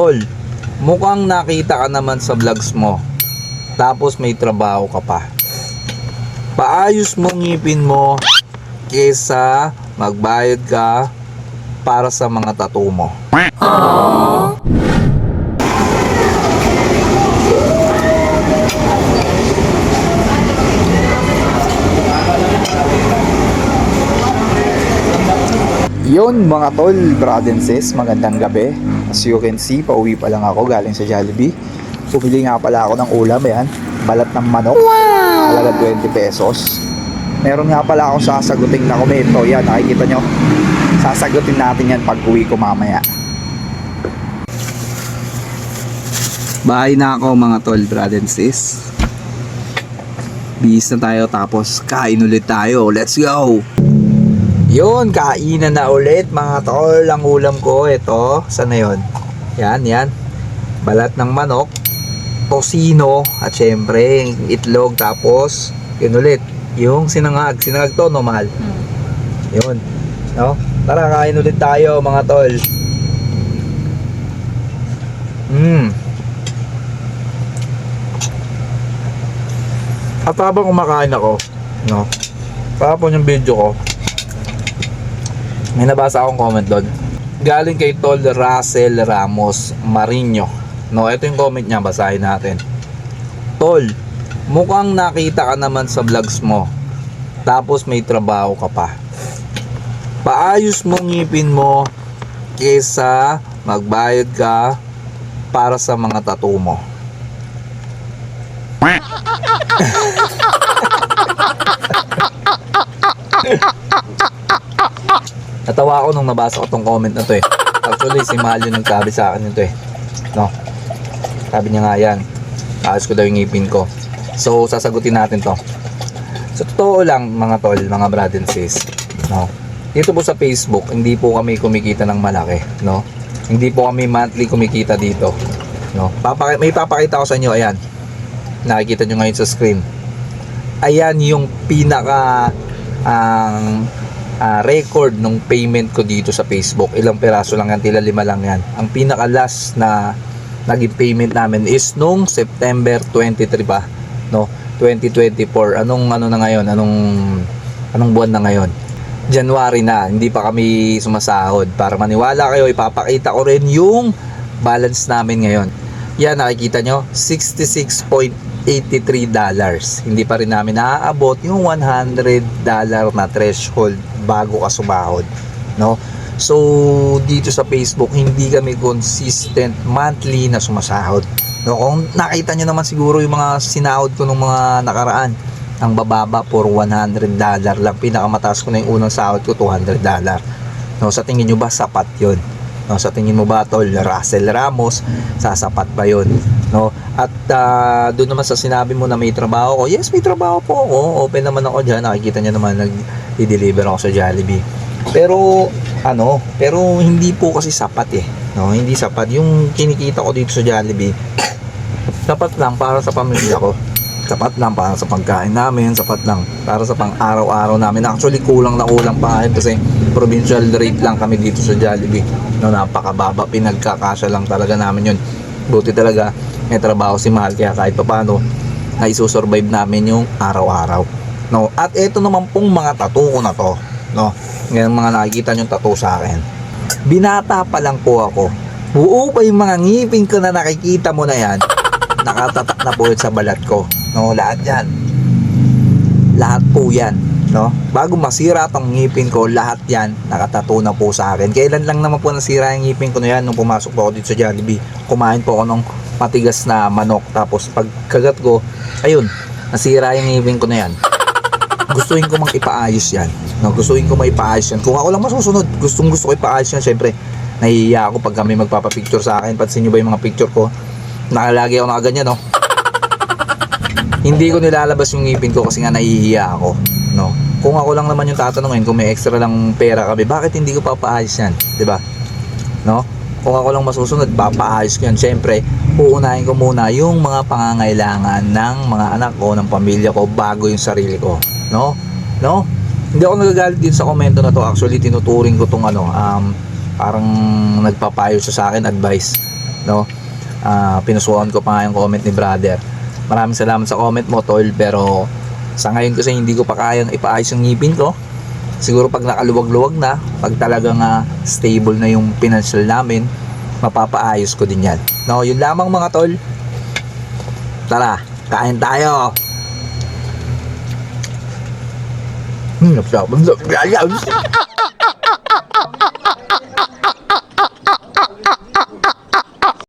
Tol, mukhang nakita ka naman sa vlogs mo. Tapos may trabaho ka pa. Paayos mo ngipin mo kesa magbayad ka para sa mga tattoo mo. Yun mga tol, brother and sis, magandang gabi. As you can see, pauwi pa lang ako galing sa Jollibee. Pumili nga pala ako ng ulam, yan. Balat ng manok. Halaga 20 pesos. Meron nga pala akong sasagutin na komento. Yan, nakikita nyo. Sasagutin natin yan pag uwi ko mamaya. Bahay na ako mga tol, brother and sis. Bihis na tayo tapos kain ulit tayo. Let's go! Yun, kainan na ulit mga tol. Ang ulam ko, ito. Saan na yun? Yan, yan. Balat ng manok, tosino, at syempre, itlog. Tapos, yun ulit. Yung sinangag. Sinangag to, no, mahal? Yun. No? Tara, kain ulit tayo mga tol. Hmm. At habang kumakain ako, no? Kahapon yung video ko, may nabasa akong comment doon. Galing kay Tol Russell Ramos Marino. No, ito yung comment niya, basahin natin. Tol, mukhang nakita ka naman sa vlogs mo. Tapos may trabaho ka pa. Paayos mo ngipin mo kesa magbayad ka para sa mga tattoo mo. Natawa ako nung nabasa ko tong comment na to eh. Actually, si Mahal yung nagsabi sa akin nito eh. No? Sabi niya nga yan. Ayos ko daw yung ngipin ko. So, sasagutin natin to. Sa totoo lang, mga tol, mga brad and sis. No? Dito po sa Facebook, hindi po kami kumikita ng malaki. No? Hindi po kami monthly kumikita dito. No? Papaki- may papakita ko sa inyo, ayan. Nakikita nyo ngayon sa screen. Ayan yung pinaka ang uh, record ng payment ko dito sa Facebook. Ilang peraso lang yan, tila lima lang yan. Ang pinaka last na naging payment namin is nung September 23 ba? No? 2024. Anong ano na ngayon? Anong anong buwan na ngayon? January na, hindi pa kami sumasahod. Para maniwala kayo, ipapakita ko rin yung balance namin ngayon. Yan, nakikita nyo, 66.8 $83. Hindi pa rin namin naaabot yung $100 na threshold bago ka sumahod. No? So, dito sa Facebook, hindi kami consistent monthly na sumasahod. No, kung nakita nyo naman siguro yung mga sinahod ko nung mga nakaraan, ang bababa for $100 lang. Pinakamataas ko na yung unang sahod ko, $200. No, sa tingin nyo ba sapat yun? No, sa tingin mo ba tol Russell Ramos, sasapat ba yun? No? At ah, doon naman sa sinabi mo na may trabaho ko, yes, may trabaho po ako. Open naman ako diyan. Nakikita niyo naman nag-deliver ako sa Jollibee. Pero ano, pero hindi po kasi sapat eh. No, hindi sapat yung kinikita ko dito sa Jollibee. Sapat lang para sa pamilya ko. Sapat lang para sa pagkain namin, sapat lang para sa pang-araw-araw namin. Actually, kulang na kulang pa kasi provincial rate lang kami dito sa Jollibee. No, napakababa, pinagkakasya lang talaga namin yun. Buti talaga, may trabaho si Mahal kaya kahit papano, na isusurvive namin yung araw-araw. No, at ito naman pong mga tattoo ko na to. No, ngayon mga nakikita yung tattoo sa akin. Binata pa lang po ako. Buo pa yung mga ngipin ko na nakikita mo na yan. Nakatatak na po yun sa balat ko. No, lahat yan. Lahat po yan. No? Bago masira tong ngipin ko, lahat yan nakatato na po sa akin. Kailan lang naman po nasira yung ngipin ko na yan nung pumasok po ako dito sa Jollibee. Kumain po ako ng matigas na manok. Tapos pagkagat ko, ayun, nasira yung ngipin ko na yan. Gustuin ko mang ipaayos yan. No, gustuin ko maipaayos yan. Kung ako lang masusunod, gustong gusto ko ipaayos yan. Siyempre, nahihiya ako pag kami magpapapicture sa akin. Pansin nyo ba yung mga picture ko? Nakalagi ako nakaganyan, no? Hindi ko nilalabas yung ngipin ko kasi nga nahihiya ako, no? Kung ako lang naman yung tatanungin, kung may extra lang pera kami, bakit hindi ko papaayos yan? ba? No? Kung ako lang masusunod, papaayos ko yan. Siyempre, uunahin ko muna yung mga pangangailangan ng mga anak ko, ng pamilya ko, bago yung sarili ko. No? No? Hindi ako nagagalit dito sa komento na to. Actually, tinuturing ko tong ano, um, parang nagpapayo sa akin, advice. no? Ah, pinusuan ko pa nga yung comment ni brother. Maraming salamat sa comment mo, tol, pero sa ngayon kasi hindi ko pa kayang ipaayos yung ngipin ko. Siguro pag nakaluwag-luwag na, pag talagang ah, stable na yung financial namin, mapapaayos ko din yan. No, yun lamang mga tol. Tara, kain tayo. Hmm.